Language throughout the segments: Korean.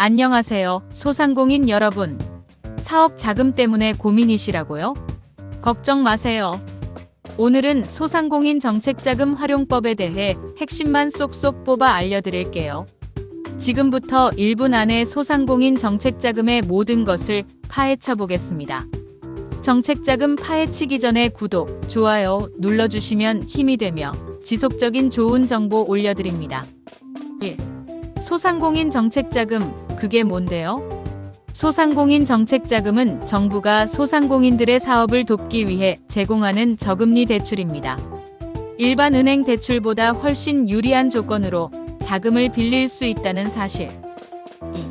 안녕하세요. 소상공인 여러분. 사업 자금 때문에 고민이시라고요? 걱정 마세요. 오늘은 소상공인 정책자금 활용법에 대해 핵심만 쏙쏙 뽑아 알려드릴게요. 지금부터 1분 안에 소상공인 정책자금의 모든 것을 파헤쳐 보겠습니다. 정책자금 파헤치기 전에 구독, 좋아요 눌러주시면 힘이 되며 지속적인 좋은 정보 올려드립니다. 1. 소상공인 정책자금, 그게 뭔데요? 소상공인 정책 자금은 정부가 소상공인들의 사업을 돕기 위해 제공하는 저금리 대출입니다. 일반 은행 대출보다 훨씬 유리한 조건으로 자금을 빌릴 수 있다는 사실. 2.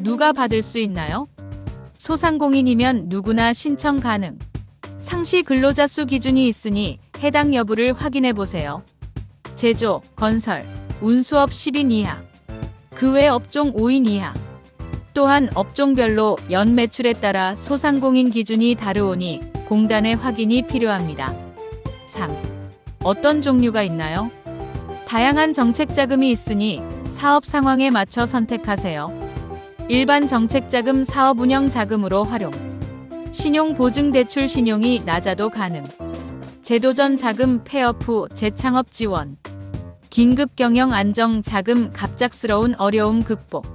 누가 받을 수 있나요? 소상공인이면 누구나 신청 가능. 상시 근로자 수 기준이 있으니 해당 여부를 확인해 보세요. 제조, 건설, 운수업 10인 이하. 그 외 업종 5인 이하. 또한 업종별로 연 매출에 따라 소상공인 기준이 다르오니 공단의 확인이 필요합니다. 3. 어떤 종류가 있나요? 다양한 정책 자금이 있으니 사업 상황에 맞춰 선택하세요. 일반 정책 자금 사업 운영 자금으로 활용. 신용 보증 대출 신용이 낮아도 가능. 제도전 자금 폐업 후 재창업 지원. 긴급 경영 안정 자금 갑작스러운 어려움 극복.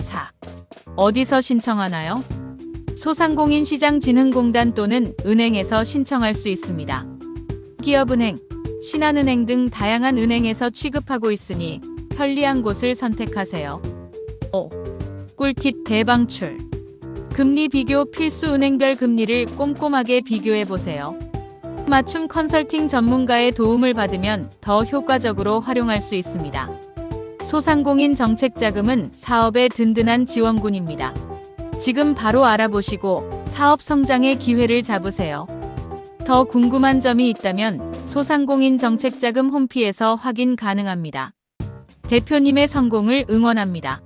4. 어디서 신청하나요? 소상공인 시장진흥공단 또는 은행에서 신청할 수 있습니다. 기업은행, 신한은행 등 다양한 은행에서 취급하고 있으니 편리한 곳을 선택하세요. 5. 꿀팁 대방출. 금리 비교 필수 은행별 금리를 꼼꼼하게 비교해 보세요. 맞춤 컨설팅 전문가의 도움을 받으면 더 효과적으로 활용할 수 있습니다. 소상공인 정책 자금은 사업의 든든한 지원군입니다. 지금 바로 알아보시고 사업 성장의 기회를 잡으세요. 더 궁금한 점이 있다면 소상공인 정책 자금 홈피에서 확인 가능합니다. 대표님의 성공을 응원합니다.